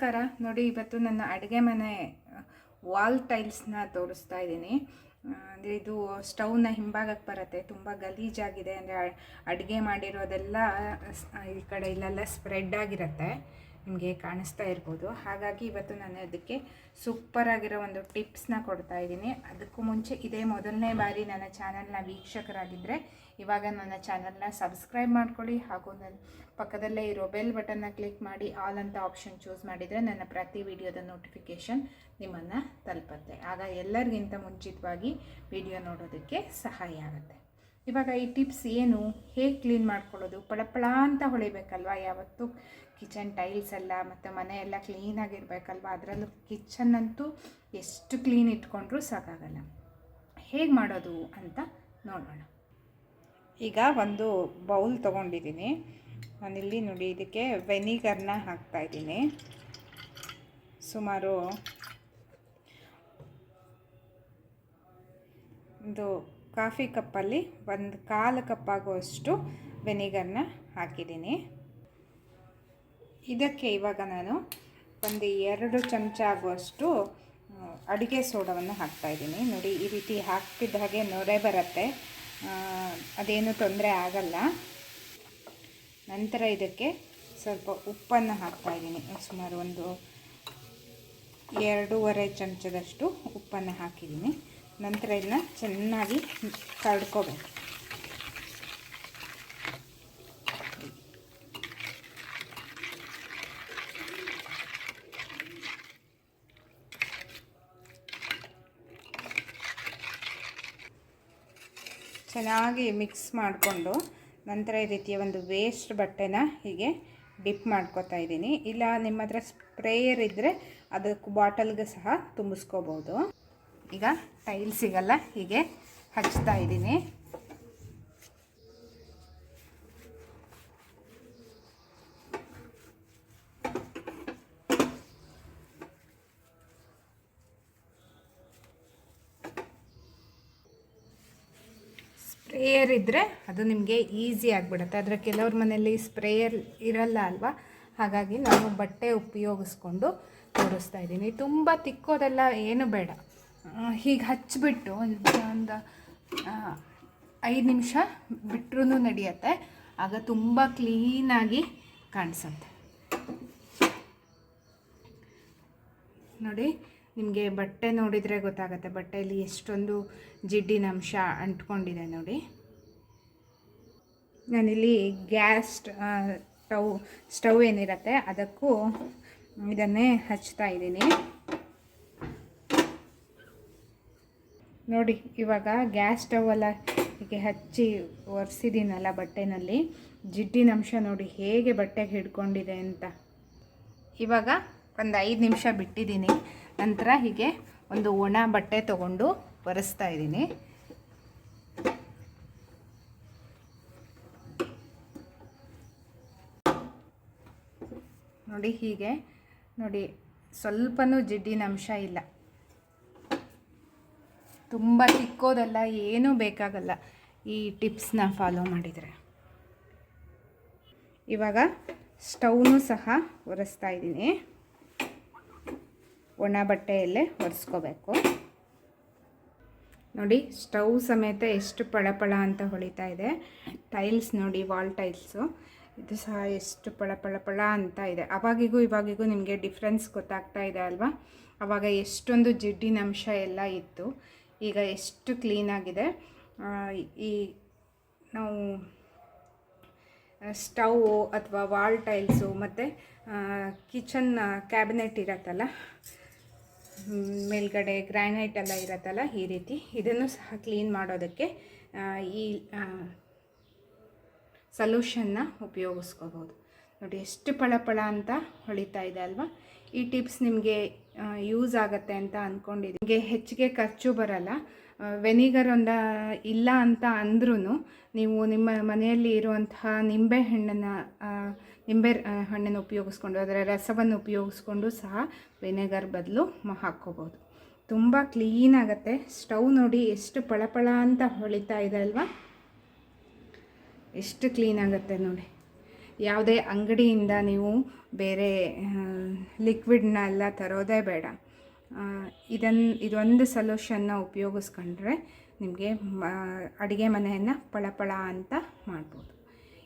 ನಮಸ್ಕಾರ. ನೋಡಿ, ಇವತ್ತು ನನ್ನ ಅಡುಗೆ ಮನೆ ವಾಲ್ ಟೈಲ್ಸ್ನ ತೋರಿಸ್ತಾ ಇದ್ದೀನಿ. ಅಂದರೆ ಇದು ಸ್ಟವ್ನ ಹಿಂಭಾಗಕ್ಕೆ ಬರುತ್ತೆ. ತುಂಬ ಗಲೀಜಾಗಿದೆ. ಅಂದರೆ ಅಡುಗೆ ಮಾಡಿರೋದೆಲ್ಲ ಈ ಕಡೆ ಇಲ್ಲೆಲ್ಲ ಸ್ಪ್ರೆಡ್ ಆಗಿರುತ್ತೆ. ನಿಮಗೆ ಕಾಣಿಸ್ತಾ ಇರ್ಬೋದು. ಹಾಗಾಗಿ ಇವತ್ತು ನಾನು ಅದಕ್ಕೆ ಸೂಪರ್ ಆಗಿರೋ ಒಂದು ಟಿಪ್ಸ್ನ ಕೊಡ್ತಾ ಇದ್ದೀನಿ. ಅದಕ್ಕೂ ಮುಂಚೆ ಇದೇ ಮೊದಲನೇ ಬಾರಿ ನನ್ನ ಚಾನಲ್ನ ವೀಕ್ಷಕರಾಗಿದ್ದರೆ ಇವಾಗ ನನ್ನ ಚಾನಲ್ನ ಸಬ್ಸ್ಕ್ರೈಬ್ ಮಾಡ್ಕೊಳ್ಳಿ ಹಾಗೂ ನನ್ನ ಪಕ್ಕದಲ್ಲೇ ಇರೋ ಬೆಲ್ ಬಟನ್ನ ಕ್ಲಿಕ್ ಮಾಡಿ ಆಲ್ ಅಂತ ಆಪ್ಷನ್ ಚೂಸ್ ಮಾಡಿದರೆ ನನ್ನ ಪ್ರತಿ ವಿಡಿಯೋದ ನೋಟಿಫಿಕೇಷನ್ ನಿಮ್ಮನ್ನು ತಲುಪುತ್ತೆ. ಆಗ ಎಲ್ಲರಿಗಿಂತ ಮುಂಚಿತವಾಗಿ ವಿಡಿಯೋ ನೋಡೋದಕ್ಕೆ ಸಹಾಯ ಆಗುತ್ತೆ. ಇವಾಗ ಈ ಟಿಪ್ಸ್ ಏನು? ಹೇಗೆ ಕ್ಲೀನ್ ಮಾಡ್ಕೊಳ್ಳೋದು? ಪಳಪಳ ಅಂತ ಹೊಳಿಬೇಕಲ್ವಾ? ಯಾವತ್ತೂ ಕಿಚನ್ ಟೈಲ್ಸ್ ಎಲ್ಲ ಮತ್ತು ಮನೆ ಎಲ್ಲ ಕ್ಲೀನಾಗಿರ್ಬೇಕಲ್ವ ಅದರಲ್ಲೂ ಕಿಚನ್ ಅಂತೂ ಎಷ್ಟು ಕ್ಲೀನ್ ಇಟ್ಕೊಂಡ್ರೂ ಸಾಕಾಗಲ್ಲ. ಹೇಗೆ ಮಾಡೋದು ಅಂತ ನೋಡೋಣ. ಈಗ ಒಂದು ಬೌಲ್ ತೊಗೊಂಡಿದ್ದೀನಿ. ನಾನಿಲ್ಲಿ ನೋಡಿ ಇದಕ್ಕೆ ವೆನಿಗರ್ನ ಹಾಕ್ತಾಯಿದ್ದೀನಿ ಸುಮಾರು ಒಂದು ಕಾಫಿ ಕಪ್ಪಲ್ಲಿ ಒಂದು ಕಾಲು ಕಪ್ಪಾಗುವಷ್ಟು ವೆನಿಗರ್ನ ಹಾಕಿದ್ದೀನಿ. ಇದಕ್ಕೆ ಇವಾಗ ನಾನು ಒಂದು ಎರಡು ಚಮಚ ಆಗುವಷ್ಟು ಅಡುಗೆ ಸೋಡವನ್ನು ಹಾಕ್ತಾಯಿದ್ದೀನಿ ನೋಡಿ, ಈ ರೀತಿ ಹಾಕ್ತಿದ್ದ ಹಾಗೆ ನೊರೆ ಬರುತ್ತೆ. ಅದೇನು ತೊಂದರೆ ಆಗಲ್ಲ. ನಂತರ ಇದಕ್ಕೆ ಸ್ವಲ್ಪ ಉಪ್ಪನ್ನು ಹಾಕ್ತಾಯಿದ್ದೀನಿ ಸುಮಾರು ಒಂದು ಎರಡೂವರೆ ಚಮಚದಷ್ಟು ಉಪ್ಪನ್ನು ಹಾಕಿದ್ದೀನಿ. ನಂತರ ಇದನ್ನ ಚೆನ್ನಾಗಿ ಕರ್ಡ್ಕೋಬೇಕು. ಚೆನ್ನಾಗಿ ಮಿಕ್ಸ್ ಮಾಡಿಕೊಂಡು ನಂತರ ಈ ರೀತಿಯ ಒಂದು ವೇಸ್ಟ್ ಬಟ್ಟೆನ ಹೀಗೆ ಡಿಪ್ ಮಾಡ್ಕೋತಾ ಇದ್ದೀನಿ. ಇಲ್ಲ ನಿಮ್ಮ ಹತ್ರ ಸ್ಪ್ರೇಯರ್ ಇದ್ದರೆ ಅದಕ್ಕೆ ಬಾಟಲ್ಗೆ ಸಹ ತುಂಬಿಸ್ಕೋಬೋದು. ಈಗ ಟೈಲ್ಸಿಗೆಲ್ಲ ಹೀಗೆ ಹಚ್ತಾ ಇದ್ದೀನಿ. ಸ್ಪ್ರೇಯರ್ ಇದ್ದರೆ ಅದು ನಿಮಗೆ ಈಸಿ ಆಗಿಬಿಡುತ್ತೆ. ಆದರೆ ಕೆಲವ್ರ ಮನೆಯಲ್ಲಿ ಸ್ಪ್ರೇಯರ್ ಇರಲ್ಲ ಅಲ್ವಾ? ಹಾಗಾಗಿ ನಾನು ಬಟ್ಟೆ ಉಪಯೋಗಿಸ್ಕೊಂಡು ತೋರಿಸ್ತಾ ಇದ್ದೀನಿ. ತುಂಬ ತಿಕ್ಕೋದೆಲ್ಲ ಏನು ಬೇಡ. ಹೀಗೆ ಹಚ್ಚಿಬಿಟ್ಟು ಒಂದು ಐದು ನಿಮಿಷ ಬಿಟ್ಟರೂ ನಡೆಯುತ್ತೆ. ಆಗ ತುಂಬ ಕ್ಲೀನಾಗಿ ಕಾಣಿಸುತ್ತೆ. ನೋಡಿ ನಿಮಗೆ ಬಟ್ಟೆ ನೋಡಿದರೆ ಗೊತ್ತಾಗುತ್ತೆ. ಬಟ್ಟೆಯಲ್ಲಿ ಎಷ್ಟೊಂದು ಜಿಡ್ಡಿನ ಅಂಶ ಅಂಟ್ಕೊಂಡಿದೆ ನೋಡಿ. ನಾನಿಲ್ಲಿ ಗ್ಯಾಸ್ ಸ್ಟವ್ ಸ್ಟವ್ ಏನಿರುತ್ತೆ ಅದಕ್ಕೂ ಇದನ್ನೇ ಹಚ್ತಾ ಇದ್ದೀನಿ. ನೋಡಿ, ಇವಾಗ ಗ್ಯಾಸ್ ಸ್ಟವ್ ಎಲ್ಲ ಹೀಗೆ ಹಚ್ಚಿ ಒರೆಸಿದ್ದೀನಲ್ಲ ಬಟ್ಟೆನಲ್ಲಿ. ಜಿಡ್ಡಿನ ಅಂಶ ನೋಡಿ ಹೇಗೆ ಬಟ್ಟೆಗೆ ಹಿಡ್ಕೊಂಡಿದೆ ಅಂತ. ಇವಾಗ ಒಂದು ಐದು ನಿಮಿಷ ಬಿಟ್ಟಿದ್ದೀನಿ ನಂತರ ಹೀಗೆ ಒಂದು ಒಣ ಬಟ್ಟೆ ತಗೊಂಡು ಒರೆಸ್ತಾ ಇದ್ದೀನಿ ನೋಡಿ ಹೀಗೆ. ನೋಡಿ, ಸ್ವಲ್ಪನೂ ಜಿಡ್ಡಿನ ಅಂಶ ಇಲ್ಲ. ತುಂಬ ತಿಕ್ಕೋದಲ್ಲ ಏನೂ ಬೇಕಾಗಲ್ಲ ಈ ಟಿಪ್ಸ್ನ ಫಾಲೋ ಮಾಡಿದರೆ. ಇವಾಗ ಸ್ಟವ್ನು ಸಹ ಒರೆಸ್ತಾ ಇದ್ದೀನಿ ಒಣ ಬಟ್ಟೆಯಲ್ಲೇ ಒರೆಸ್ಕೋಬೇಕು. ನೋಡಿ, ಸ್ಟವ್ ಸಮೇತ ಎಷ್ಟು ಪಳಪಳ ಅಂತ ಹೊಳಿತಾ ಇದೆ. ಟೈಲ್ಸ್ ನೋಡಿ, ವಾಲ್ ಟೈಲ್ಸು. ಇದು ಸಹ ಎಷ್ಟು ಪಳ ಪಳ ಅಂತ ಇದೆ. ಅವಾಗಿಗೂ ಇವಾಗಿಗೂ ನಿಮಗೆ ಡಿಫ್ರೆನ್ಸ್ ಗೊತ್ತಾಗ್ತಾ ಇದೆ ಅಲ್ವಾ? ಆವಾಗ ಎಷ್ಟೊಂದು ಜಿಡ್ಡಿನ ಅಂಶ ಎಲ್ಲ ಇತ್ತು. ಈಗ ಎಷ್ಟು ಕ್ಲೀನಾಗಿದೆ ಈ ನಾವು ಸ್ಟವ್ ಅಥವಾ ವಾಲ್ ಟೈಲ್ಸು ಮತ್ತು ಕಿಚನ್ ಕ್ಯಾಬಿನೆಟ್ ಇರತ್ತಲ್ಲ ಮೇಲ್ಗಡೆ ಗ್ರ್ಯಾನೈಟ್ ಎಲ್ಲ ಇರತ್ತಲ್ಲ ಈ ರೀತಿ. ಇದನ್ನು ಸಹ ಕ್ಲೀನ್ ಮಾಡೋದಕ್ಕೆ ಈ ಸಲ್ಯೂಷನ್ನ ಉಪಯೋಗಿಸ್ಕೋಬೋದು. ನೋಡಿ, ಎಷ್ಟು ಪಳಪಳ ಅಂತ ಹೊಳಿತಾ ಇದೆ ಅಲ್ವಾ? ಈ ಟಿಪ್ಸ್ ನಿಮಗೆ ಯೂಸ್ ಆಗುತ್ತೆ ಅಂತ ಅಂದ್ಕೊಂಡಿದ್ದೆ ನಿಮಗೆ ಹೆಚ್ಚಿಗೆ ಖರ್ಚು ಬರಲ್ಲ. ವೆನಿಗರ್ ಒಂದ ಇಲ್ಲ ಅಂತ ಅಂದ್ರೂ ನೀವು ನಿಮ್ಮ ಮನೆಯಲ್ಲಿ ಇರುವಂತಹ ನಿಂಬೆ ಹಣ್ಣನ್ನು ನಿಂಬೆ ಹಣ್ಣನ್ನು ಉಪಯೋಗಿಸ್ಕೊಂಡು ಅದರ ರಸವನ್ನು ಉಪಯೋಗಿಸ್ಕೊಂಡು ಸಹ ವಿನೆಗರ್ ಬದಲು ಹಾಕ್ಕೋಬೋದು. ತುಂಬ ಕ್ಲೀನ್ ಆಗುತ್ತೆ. ಸ್ಟವ್ ನೋಡಿ ಎಷ್ಟು ಪಳಪಳ ಅಂತ ಹೊಳಿತಾ ಇದೆ ಅಲ್ವಾ? ಎಷ್ಟು ಕ್ಲೀನ್ ಆಗುತ್ತೆ ನೋಡಿ. ಯಾವುದೇ ಅಂಗಡಿಯಿಂದ ನೀವು ಬೇರೆ ಲಿಕ್ವಿಡ್ನ ಎಲ್ಲ ತರೋದೇ ಬೇಡ. ಇದನ್ನು ಇದೊಂದು ಸೊಲ್ಯೂಷನ್ನ ಉಪಯೋಗಿಸ್ಕೊಂಡ್ರೆ ನಿಮಗೆ ಅಡುಗೆ ಮನೆಯನ್ನು ಪಳಪಳ ಅಂತ ಮಾಡ್ಬೋದು.